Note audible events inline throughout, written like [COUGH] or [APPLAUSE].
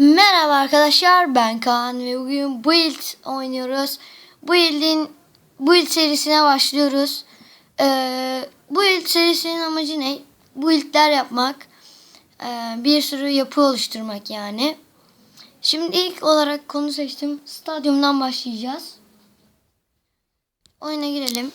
Merhaba arkadaşlar ben Kaan ve bugün Build oynuyoruz. Build'in Build serisine başlıyoruz. Ee, Build serisinin amacı ne? Build'ler yapmak. Ee, bir sürü yapı oluşturmak yani. Şimdi ilk olarak konu seçtim. Stadyumdan başlayacağız. Oyuna girelim.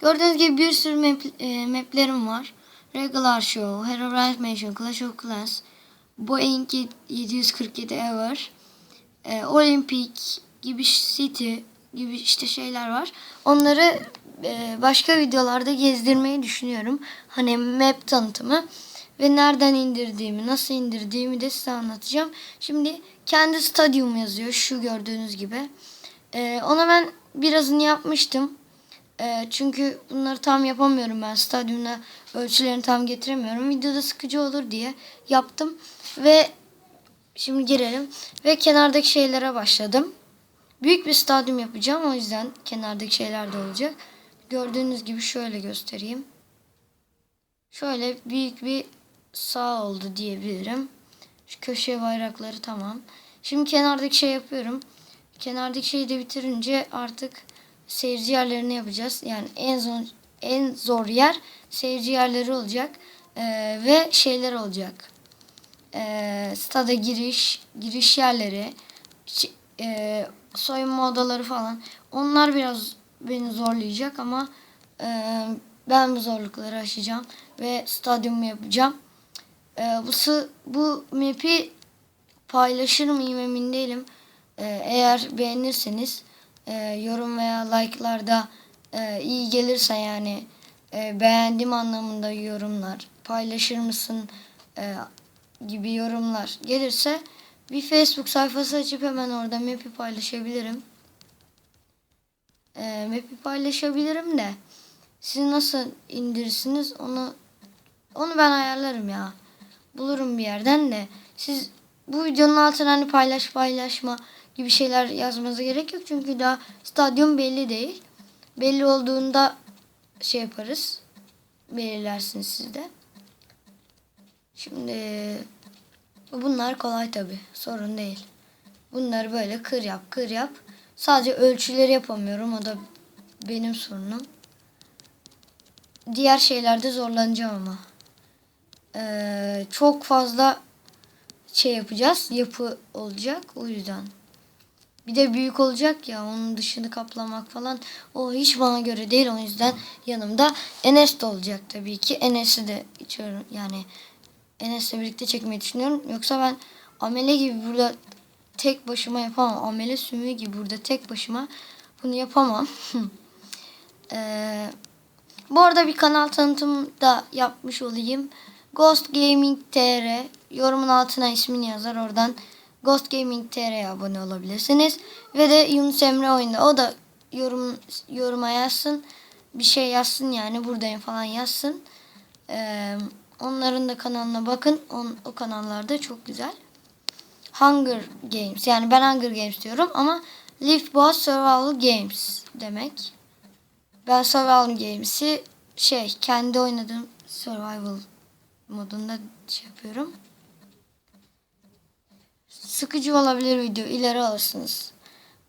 Gördüğünüz gibi bir sürü map, e, maplerim var. Regular Show, Herobrine Mansion, Clash of Clans, Boeing 747 Ever, e, Olympic gibi City gibi işte şeyler var. Onları e, başka videolarda gezdirmeyi düşünüyorum. Hani map tanıtımı ve nereden indirdiğimi, nasıl indirdiğimi de size anlatacağım. Şimdi kendi stadyum yazıyor şu gördüğünüz gibi. E, ona ben birazını yapmıştım. E, çünkü bunları tam yapamıyorum ben. Stadyumda ölçülerini tam getiremiyorum. Videoda sıkıcı olur diye yaptım. Ve şimdi girelim. Ve kenardaki şeylere başladım. Büyük bir stadyum yapacağım. O yüzden kenardaki şeyler de olacak. Gördüğünüz gibi şöyle göstereyim. Şöyle büyük bir sağ oldu diyebilirim. Şu köşe bayrakları tamam. Şimdi kenardaki şey yapıyorum. Kenardaki şeyi de bitirince artık seyirci yerlerini yapacağız. Yani en zor en zor yer seyirci yerleri olacak Ee, ve şeyler olacak. Ee, stada giriş, giriş yerleri, e, soyunma odaları falan. Onlar biraz beni zorlayacak ama e, ben bu zorlukları aşacağım ve stadyumu yapacağım. Ee, bu bu map'i paylaşır mıyım emin değilim. Ee, eğer beğenirseniz e, yorum veya like'larda e, iyi gelirse yani e, beğendim anlamında yorumlar paylaşır mısın e, gibi yorumlar gelirse bir Facebook sayfası açıp hemen orada map'i paylaşabilirim. E, map'i paylaşabilirim de siz nasıl indirirsiniz onu onu ben ayarlarım ya. Bulurum bir yerden de siz bu videonun altına hani paylaş paylaşma gibi şeyler yazmanıza gerek yok. Çünkü daha stadyum belli değil. Belli olduğunda şey yaparız. Belirlersiniz siz de. Şimdi bunlar kolay tabi. Sorun değil. Bunları böyle kır yap kır yap. Sadece ölçüleri yapamıyorum. O da benim sorunum. Diğer şeylerde zorlanacağım ama. Ee, çok fazla şey yapacağız. Yapı olacak. O yüzden. Bir de büyük olacak ya onun dışını kaplamak falan o hiç bana göre değil o yüzden yanımda Enes de olacak tabii ki. Enes'i de içiyorum yani Enes'le birlikte çekmeyi düşünüyorum. Yoksa ben amele gibi burada tek başıma yapamam. Amele sümüğü gibi burada tek başıma bunu yapamam. [LAUGHS] Ee, bu arada bir kanal tanıtımı da yapmış olayım. Ghost Gaming TR yorumun altına ismini yazar oradan Ghost Gaming TR'ye abone olabilirsiniz. Ve de Yunus Emre oyunda o da yorum yoruma yazsın. Bir şey yazsın yani buradayım falan yazsın. Ee, onların da kanalına bakın. On, o kanallarda çok güzel. Hunger Games yani ben Hunger Games diyorum ama Live Boss Survival Games demek. Ben Survival Games'i şey kendi oynadığım Survival modunda şey yapıyorum. Sıkıcı olabilir video. ileri alırsınız.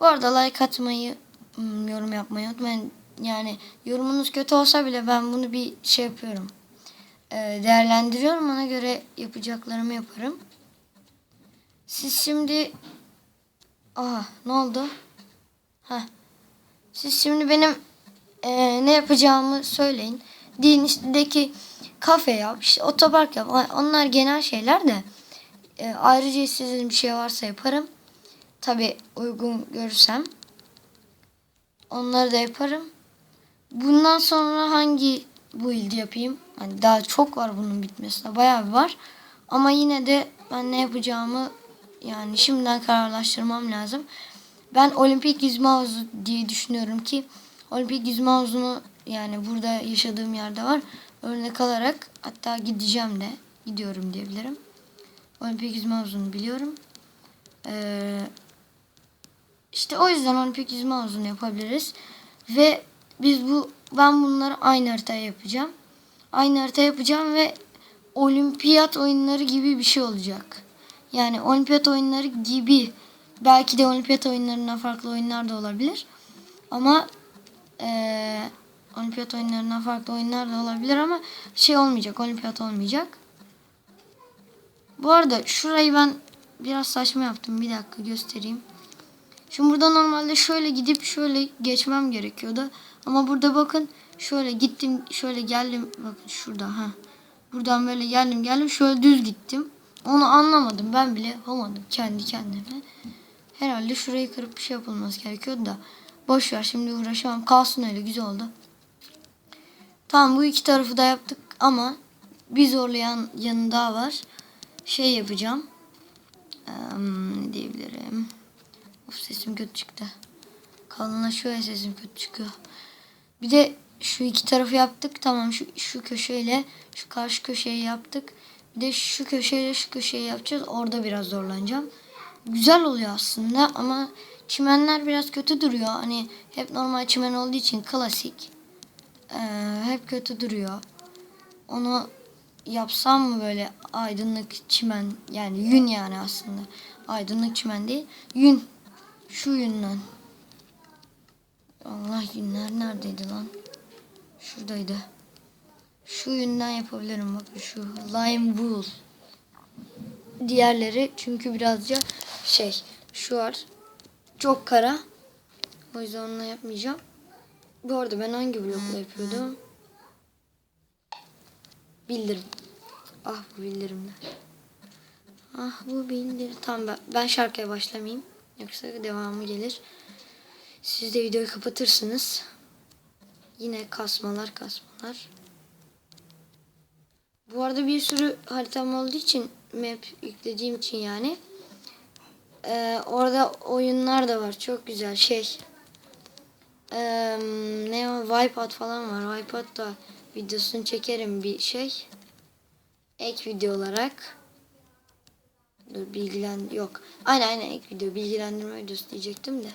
Bu arada like atmayı, ım, yorum yapmayı unutmayın. Yani yorumunuz kötü olsa bile ben bunu bir şey yapıyorum. Ee, değerlendiriyorum. Ona göre yapacaklarımı yaparım. Siz şimdi... Aha ne oldu? Heh. Siz şimdi benim e, ne yapacağımı söyleyin. Din'deki kafe yap, işte otopark yap. Onlar genel şeyler de. E, ayrıca istediğiniz bir şey varsa yaparım. Tabi uygun görürsem. Onları da yaparım. Bundan sonra hangi build yapayım? Hani daha çok var bunun bitmesine. Bayağı bir var. Ama yine de ben ne yapacağımı yani şimdiden kararlaştırmam lazım. Ben olimpik yüzme havuzu diye düşünüyorum ki olimpik yüzme havuzunu yani burada yaşadığım yerde var. Örnek alarak hatta gideceğim de gidiyorum diyebilirim. Olimpik yüzme havuzunu biliyorum. Ee, işte o yüzden olimpik yüzme havuzunu yapabiliriz. Ve biz bu ben bunları aynı haritaya yapacağım. Aynı harita yapacağım ve olimpiyat oyunları gibi bir şey olacak. Yani olimpiyat oyunları gibi. Belki de olimpiyat oyunlarından farklı oyunlar da olabilir. Ama eee olimpiyat oyunlarından farklı oyunlar da olabilir ama şey olmayacak. Olimpiyat olmayacak. Bu arada şurayı ben biraz saçma yaptım. Bir dakika göstereyim. Şimdi burada normalde şöyle gidip şöyle geçmem gerekiyordu. Ama burada bakın şöyle gittim şöyle geldim. Bakın şurada ha. Buradan böyle geldim geldim şöyle düz gittim. Onu anlamadım. Ben bile yapamadım kendi kendime. Herhalde şurayı kırıp bir şey yapılması gerekiyordu da. Boş ver şimdi uğraşamam. Kalsın öyle güzel oldu. Tamam bu iki tarafı da yaptık ama bir zorlayan yanı daha var. Şey yapacağım. Eee, ne diyebilirim? Of sesim kötü çıktı. Kalınlaşıyor ya sesim kötü çıkıyor. Bir de şu iki tarafı yaptık. Tamam şu, şu köşeyle şu karşı köşeyi yaptık. Bir de şu köşeyle şu köşeyi yapacağız. Orada biraz zorlanacağım. Güzel oluyor aslında ama çimenler biraz kötü duruyor. Hani hep normal çimen olduğu için klasik. Ee, hep kötü duruyor. Onu yapsam mı böyle aydınlık çimen yani yün yani aslında. Aydınlık çimen değil. Yün. Şu yünden. Allah yünler neredeydi lan? Şuradaydı. Şu yünden yapabilirim bakın şu lime wool. Diğerleri çünkü birazcık şey şu var. Çok kara. O yüzden onunla yapmayacağım. Bu arada ben hangi blokla yapıyordum? Bildirim. Ah bu bildirimler. Ah bu bildirim. Tamam ben, ben şarkıya başlamayayım. Yoksa devamı gelir. Siz de videoyu kapatırsınız. Yine kasmalar kasmalar. Bu arada bir sürü haritam olduğu için map yüklediğim için yani. Ee, orada oyunlar da var. Çok güzel şey. Ee, ne o? Wipeout falan var. Wipeout da videosunu çekerim bir şey. Ek video olarak. Dur bilgilen yok. Aynen aynen ek video bilgilendirme videosu diyecektim de.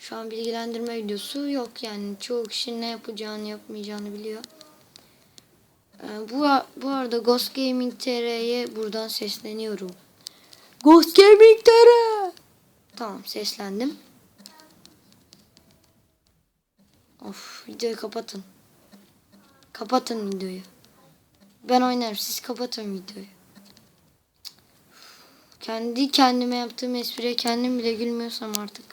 Şu an bilgilendirme videosu yok yani çoğu kişi ne yapacağını yapmayacağını biliyor. Ee, bu bu arada Ghost Gaming TR'ye buradan sesleniyorum. Ghost Gaming TR. Tamam seslendim. Of videoyu kapatın. Kapatın videoyu. Ben oynarım siz kapatın videoyu. Kendi kendime yaptığım espriye kendim bile gülmüyorsam artık.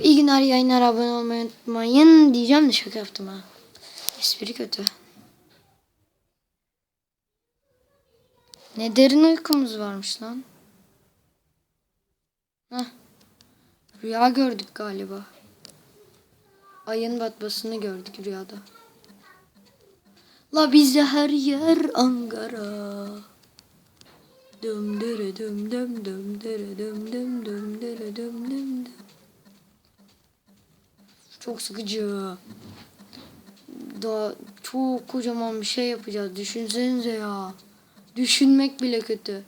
İyi günler yayınlar abone olmayı unutmayın diyeceğim de şaka yaptım ha. Espri kötü. Ne derin uykumuz varmış lan. Heh. Rüya gördük galiba. Ayın batmasını gördük rüyada. La bize her yer Ankara. Düm dere düm düm düm dere düm düm düm dere düm düm düm. Çok sıkıcı. Daha çok kocaman bir şey yapacağız. Düşünsenize ya. Düşünmek bile kötü.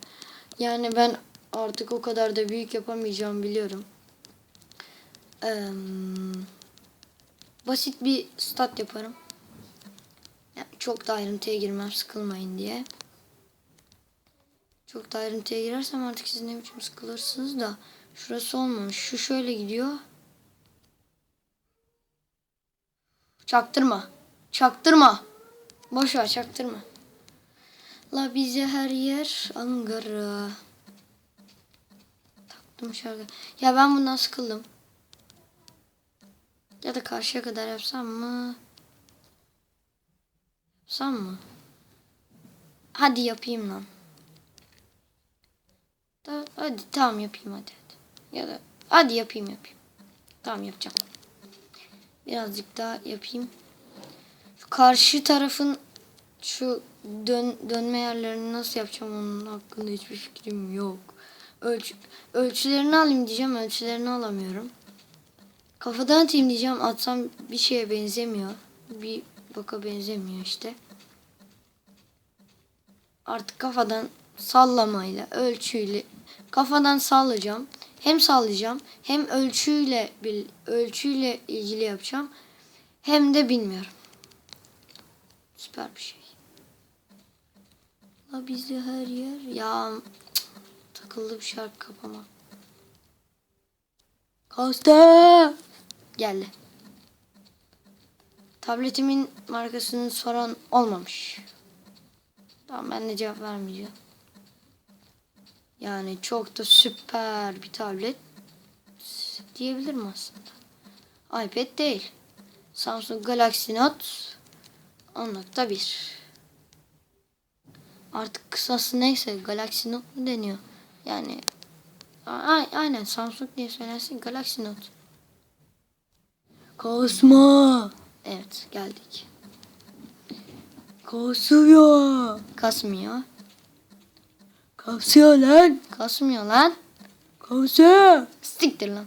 Yani ben artık o kadar da büyük yapamayacağım biliyorum. Eee, basit bir stat yaparım. Çok da ayrıntıya girmem sıkılmayın diye. Çok da ayrıntıya girersem artık siz ne biçim sıkılırsınız da. Şurası olmamış. Şu şöyle gidiyor. Çaktırma. Çaktırma. Boş çaktırma. La bize her yer Ankara. Taktım şarkı. Ya ben bundan sıkıldım. Ya da karşıya kadar yapsam mı? Yapsam mı? Hadi yapayım lan. Da, hadi tamam yapayım hadi, hadi. Ya da hadi yapayım yapayım. Tamam yapacağım. Birazcık daha yapayım. Karşı tarafın şu dön, dönme yerlerini nasıl yapacağım onun hakkında hiçbir fikrim yok. Ölç, ölçülerini alayım diyeceğim ölçülerini alamıyorum. Kafadan atayım diyeceğim atsam bir şeye benzemiyor. Bir baka benzemiyor işte. Artık kafadan sallamayla, ölçüyle kafadan sallayacağım. Hem sallayacağım hem ölçüyle bil, ölçüyle ilgili yapacağım. Hem de bilmiyorum. Süper bir şey. La bizi her yer. Ya takıldı bir şarkı kapama. Costa. Geldi. Tabletimin markasını soran olmamış. Tamam ben de cevap vermeyeceğim. Yani çok da süper bir tablet diyebilirim aslında. iPad değil. Samsung Galaxy Note 10.1 Artık kısası neyse Galaxy Note mu deniyor? Yani aynen Samsung diye söylersin Galaxy Note. Kasma. Evet geldik. Kasıyor. Kasmıyor. Kasıyor lan. Kasmıyor lan. Kasıyor. Siktir lan.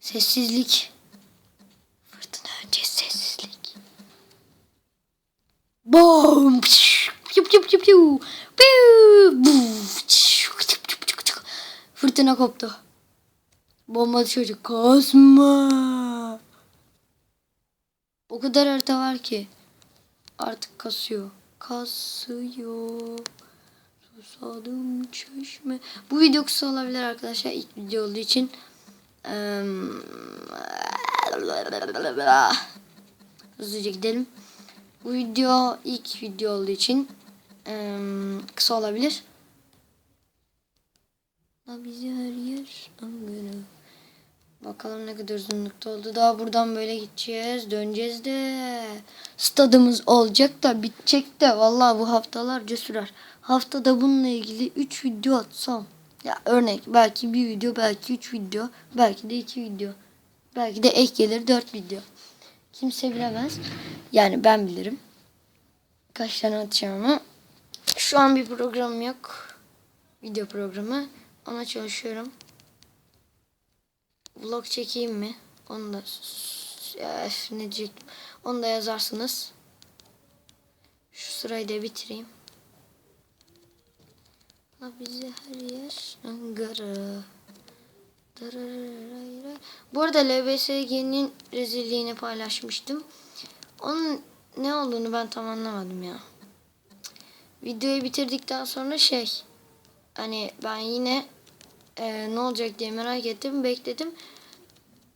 Sessizlik. Fırtına önce sessizlik. Bom. Piu piu piu piu. Fırtına koptu. Bomba çocuk. Kasma. O kadar harita var ki. Artık kasıyor. Kasıyor. Susadım çeşme. Bu video kısa olabilir arkadaşlar. İlk video olduğu için. Hızlıca gidelim. Bu video ilk video olduğu için kısa olabilir. La bizi her yer angara. Bakalım ne kadar uzunlukta oldu. Daha buradan böyle gideceğiz. Döneceğiz de. Stadımız olacak da bitecek de. Vallahi bu haftalarca sürer. Haftada bununla ilgili 3 video atsam. Ya örnek belki bir video belki 3 video belki de 2 video. Belki de ek gelir 4 video. Kimse bilemez. Yani ben bilirim. Kaç tane atacağımı. Şu an bir programım yok. Video programı. Ona çalışıyorum. Vlog çekeyim mi? Onu da ne diyecektim. Onu da yazarsınız. Şu sırayı da bitireyim. Ha bizi her yer Ankara. Bu arada LBSG'nin rezilliğini paylaşmıştım. Onun ne olduğunu ben tam anlamadım ya. Videoyu bitirdikten sonra şey hani ben yine e, ne olacak diye merak ettim bekledim.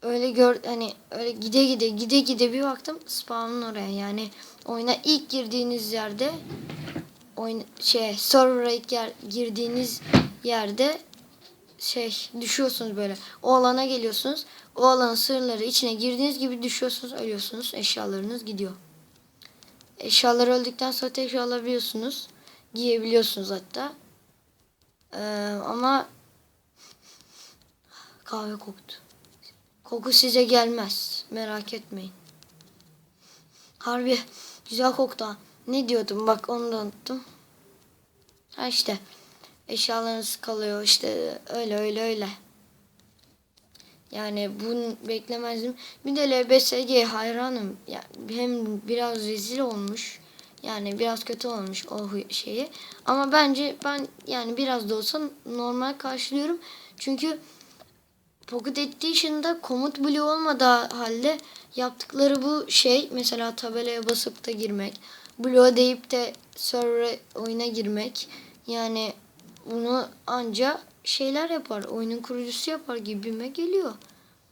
Öyle gör hani öyle gide gide gide gide bir baktım spawn'ın oraya yani oyuna ilk girdiğiniz yerde oyun şey server'a ilk yer, girdiğiniz yerde şey düşüyorsunuz böyle. O alana geliyorsunuz. O alanın sırları içine girdiğiniz gibi düşüyorsunuz, ölüyorsunuz. Eşyalarınız gidiyor. Eşyalar öldükten sonra tekrar alabiliyorsunuz. Giyebiliyorsunuz hatta. Ee, ama kahve koktu. Koku size gelmez. Merak etmeyin. Harbi güzel koktu. ha. Ne diyordum bak onu da unuttum. Ha işte eşyalarınız kalıyor işte öyle öyle öyle. Yani bunu beklemezdim. Bir de LBSG hayranım. Ya hem biraz rezil olmuş. Yani biraz kötü olmuş o şeyi. Ama bence ben yani biraz da olsa normal karşılıyorum. Çünkü Pocket Edition'da komut bloğu olmadığı halde yaptıkları bu şey mesela tabelaya basıp da girmek. Bloğa deyip de server oyuna girmek. Yani bunu anca şeyler yapar. Oyunun kurucusu yapar gibime geliyor.